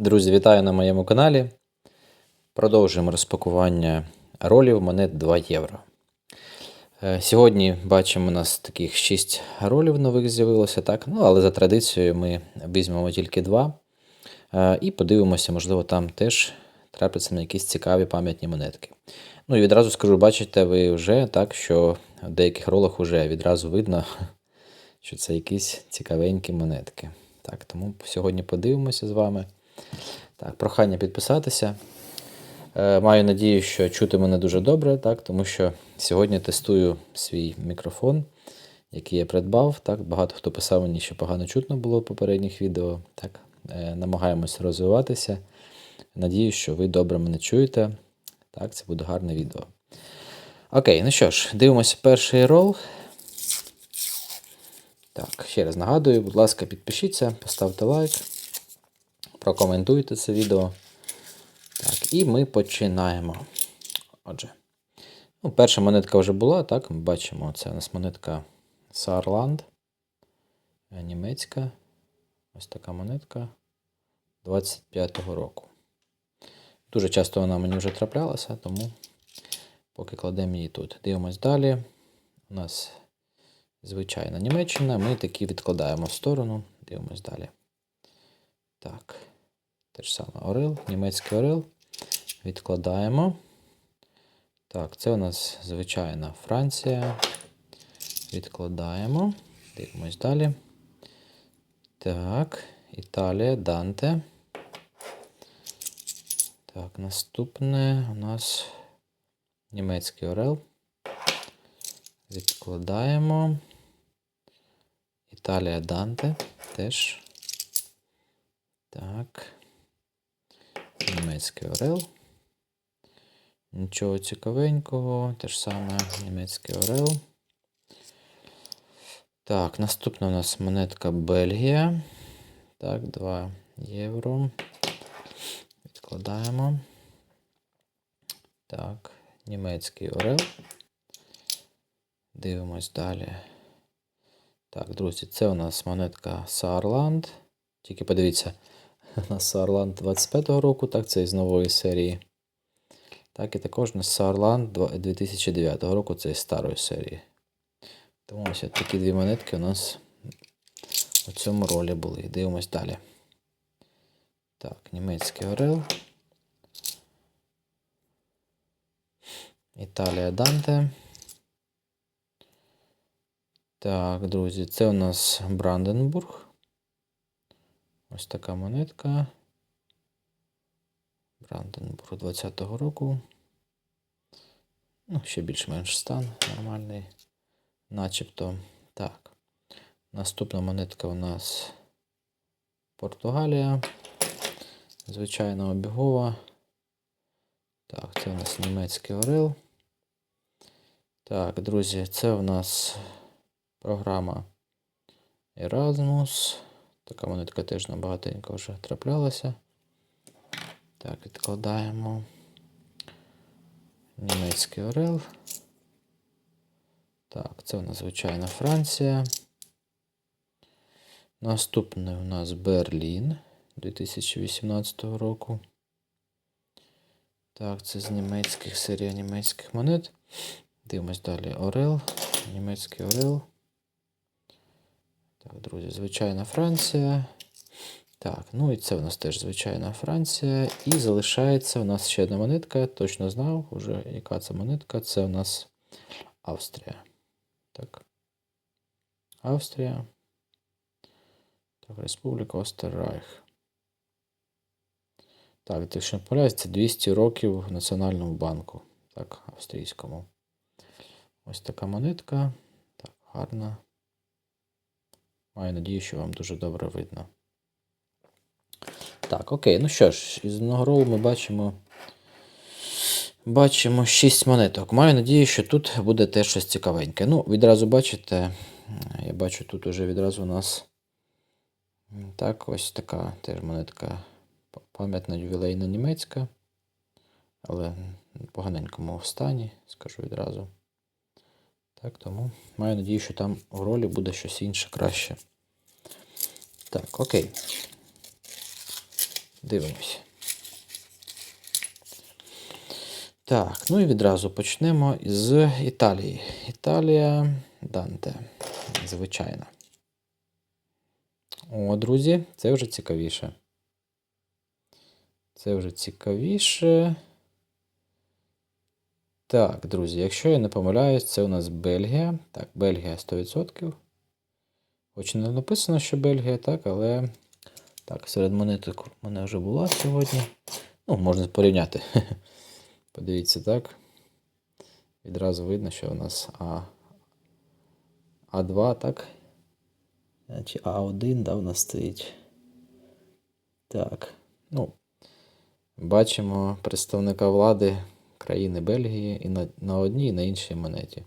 Друзі, вітаю на моєму каналі. Продовжуємо розпакування ролів монет 2 євро. Е, Сьогодні бачимо, у нас таких 6 ролів нових з'явилося, так? Ну, але за традицією ми візьмемо тільки 2 і подивимося, можливо, там теж трапляться на якісь цікаві пам'ятні монетки. Ну і відразу скажу, бачите ви вже так, що в деяких ролах вже відразу видно, що це якісь цікавенькі монетки. Так, тому сьогодні подивимося з вами. Так, прохання підписатися. Е, Маю надію, що чути мене дуже добре, так, тому що сьогодні тестую свій мікрофон, який я придбав. Так, багато хто писав мені, що погано чутно було в попередніх відео. Так, е, намагаємося розвиватися. Надію, що ви добре мене чуєте. Так, це буде гарне відео. Окей, ну що ж, дивимося перший рол. Так, ще раз нагадую, будь ласка, підпишіться, поставте лайк, прокоментуйте це відео. Так, і ми починаємо. Отже, ну, перша монетка вже була, так, ми бачимо, це у нас монетка Saarland, німецька. Ось така монетка 25-го року. Дуже часто вона мені вже траплялася, тому поки кладемо її тут. Дивимось далі. У нас звичайна Німеччина. Ми такі відкладаємо в сторону. Дивимось далі. Так. Те ж саме Орел, німецький Орел. Відкладаємо. Так, це у нас звичайна Франція. Відкладаємо. Дивимось далі. Так, Італія, Данте. Так, наступне у нас німецький Орел. Відкладаємо. Італія Данте теж. Так. Німецький Орел. Нічого цікавенького. Те ж саме німецький Орел. Так, наступна у нас монетка Бельгія. Так, 2 євро. Відкладаємо. Так, німецький Орел. Дивимось далі. Так, друзі, це у нас монетка Saarland. Тільки подивіться, нас 25-го року, так, це із нової серії. Так, і також нас Saarland 2009 року, це із старої серії. Тому ось такі дві монетки у нас у цьому ролі були. Дивимось далі. Так, німецький Орел. Італія Данте. Так, друзі, це у нас Бранденбург. Ось така монетка. Бранденбург 20-го року. Ну, ще більш-менш стан нормальний. Начебто. Так. Наступна монетка у нас Португалія. Звичайно обігова. Так, це у нас німецький Орел. Так, друзі, це у нас програма Erasmus. Така монетка теж набагатенько вже траплялася. Так, відкладаємо. Німецький Орел. Так, це у нас звичайна Франція. Наступний у нас Берлін 2018 року. Так, це з німецьких серія німецьких монет. Дивимось далі Орел. Німецький Орел. Так, друзі, звичайна Франція. Так, ну і це у нас теж звичайна Франція. І залишається у нас ще одна монетка. Точно знав, уже яка це монетка. Це у нас Австрія. Так. Австрія. Так, Республіка Остеррайх. Так, якщо не помиляюсь, це 200 років Національному банку. Так, австрійському. Ось така монетка. Так, гарна. Маю надію, що вам дуже добре видно. Так, окей, ну що ж, із одного ролу ми бачимо. Бачимо 6 монеток. Маю надію, що тут буде теж щось цікавеньке. Ну, відразу бачите, я бачу, тут уже відразу у нас так, ось така теж монетка пам'ятна ювілейна німецька. Але в поганенькому стані, скажу відразу. Так, тому маю надію, що там в ролі буде щось інше краще. Так, окей. Дивимось. Так, ну і відразу почнемо з Італії. Італія Данте. Звичайно. О, друзі, це вже цікавіше. Це вже цікавіше. Так, друзі, якщо я не помиляюсь, це у нас Бельгія. Так, Бельгія 100%. Хоч не написано, що Бельгія, так, але. Так, серед монеток у мене вже була сьогодні. Ну, можна порівняти. Подивіться, так. Відразу видно, що у нас А. А2, так? Чи А1, да, у нас стоїть. Так. Ну, бачимо представника влади країни Бельгії і на, на одній, і на іншій монеті.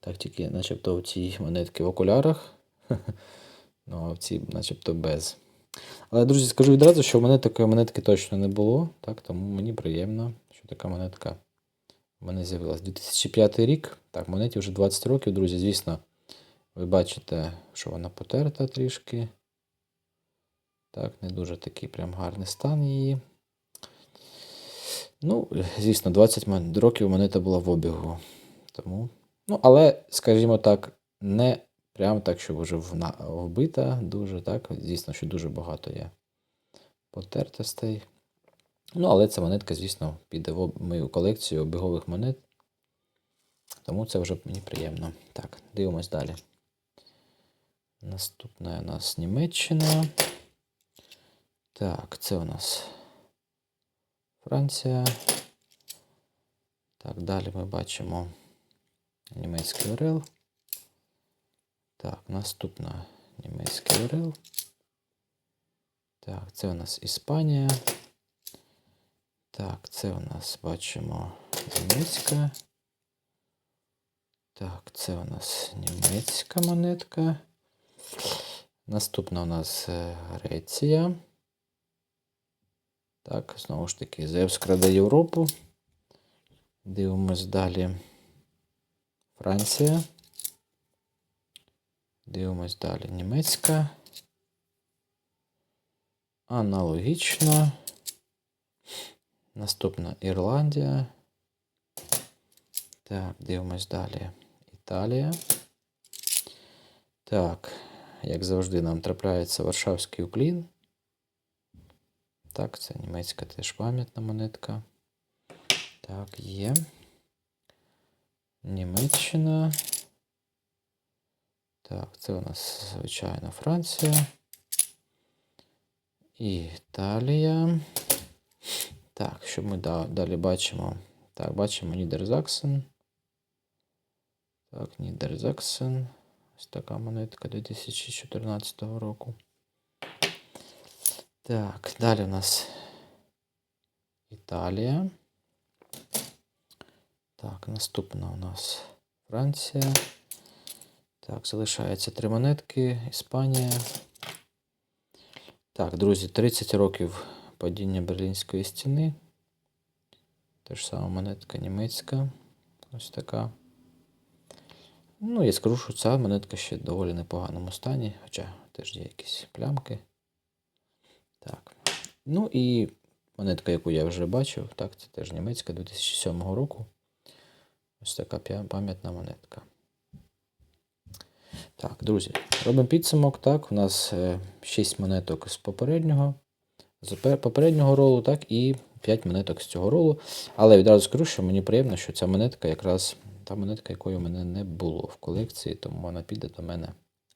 Так, тільки начебто в цій монетки в окулярах. Ну, а в цій начебто без. Але, друзі, скажу відразу, що в мене такої монетки точно не було, так, тому мені приємно, що така монетка в мене з'явилась. 2005 рік. Так, монеті вже 20 років, друзі. Звісно, ви бачите, що вона потерта трішки. Так, не дуже такий прям гарний стан її. Ну, звісно, 20 років монета була в обігу. Тому. Ну, але, скажімо так, не прям так, щоб вже вбита дуже, так. Звісно, що дуже багато є потертостей. Ну, але ця монетка, звісно, піде в мою колекцію обігових монет. Тому це вже мені приємно. Так, дивимось далі. Наступна у нас Німеччина. Так, це у нас Франція. Так, далі ми бачимо німецький Орел. Так, наступна німецький Орел. Так, це у нас Іспанія. Так, це у нас бачимо німецька. Так, це у нас німецька монетка. Наступна у нас е, Греція. Так, знову ж таки, Зевс краде Європу. Дивимось далі. Франція. Дивимось далі. Німецька. Аналогічно. Наступна Ірландія. Так, дивимось далі. Італія. Так, як завжди, нам трапляється Варшавський уклін. Так, це німецька теж пам'ятна монетка. Так, є. Німеччина. Так, це у нас, звичайно, Франція. Італія. Так, що ми да- далі бачимо? Так, бачимо Нідерзаксен. Так, Нідерзаксен. Ось така монетка 2014 року. Так, далі у нас Італія. Так, наступна у нас Франція. Так, залишається три монетки. Іспанія. Так, друзі, 30 років падіння Берлінської стіни. Те ж сама монетка німецька. Ось така. Ну, я скажу, що ця монетка ще в доволі непоганому стані, хоча теж є якісь плямки. Так. Ну і монетка, яку я вже бачив, так, це теж німецька 2007 року. Ось така пам'ятна монетка. Так, друзі, робимо підсумок. Так, у нас 6 монеток з попереднього, з попереднього ролу, так, і 5 монеток з цього ролу. Але відразу скажу, що мені приємно, що ця монетка якраз та монетка, якої у мене не було в колекції, тому вона піде до мене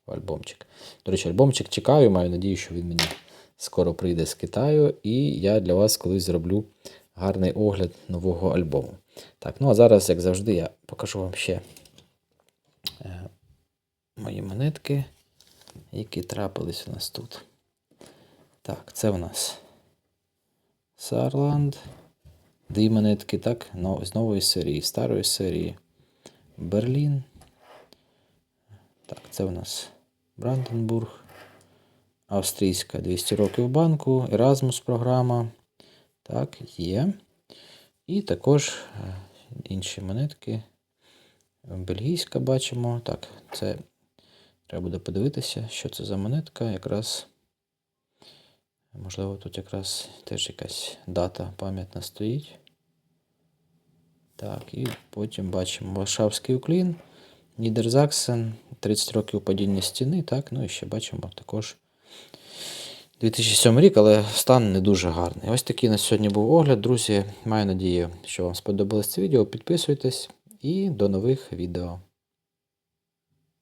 в альбомчик. До речі, альбомчик чекаю, маю надію, що він мені скоро прийде з Китаю, і я для вас колись зроблю гарний огляд нового альбому. Так, ну а зараз, як завжди, я покажу вам ще е, мої монетки, які трапились у нас тут. Так, це у нас Сарланд. Дві монетки, так, з нової серії, старої серії. Берлін. Так, це у нас Бранденбург. Австрійська 200 років банку, Erasmus програма. Так, є. І також е, інші монетки. Бельгійська бачимо. Так, це треба буде подивитися, що це за монетка. Якраз Можливо, тут якраз теж якась дата пам'ятна стоїть. Так, і потім бачимо Варшавський уклін, Нідерзаксен, 30 років падіння стіни, так, ну і ще бачимо також 2007 рік, але стан не дуже гарний. Ось такий на сьогодні був огляд. Друзі, маю надію, що вам сподобалось це відео. Підписуйтесь і до нових відео.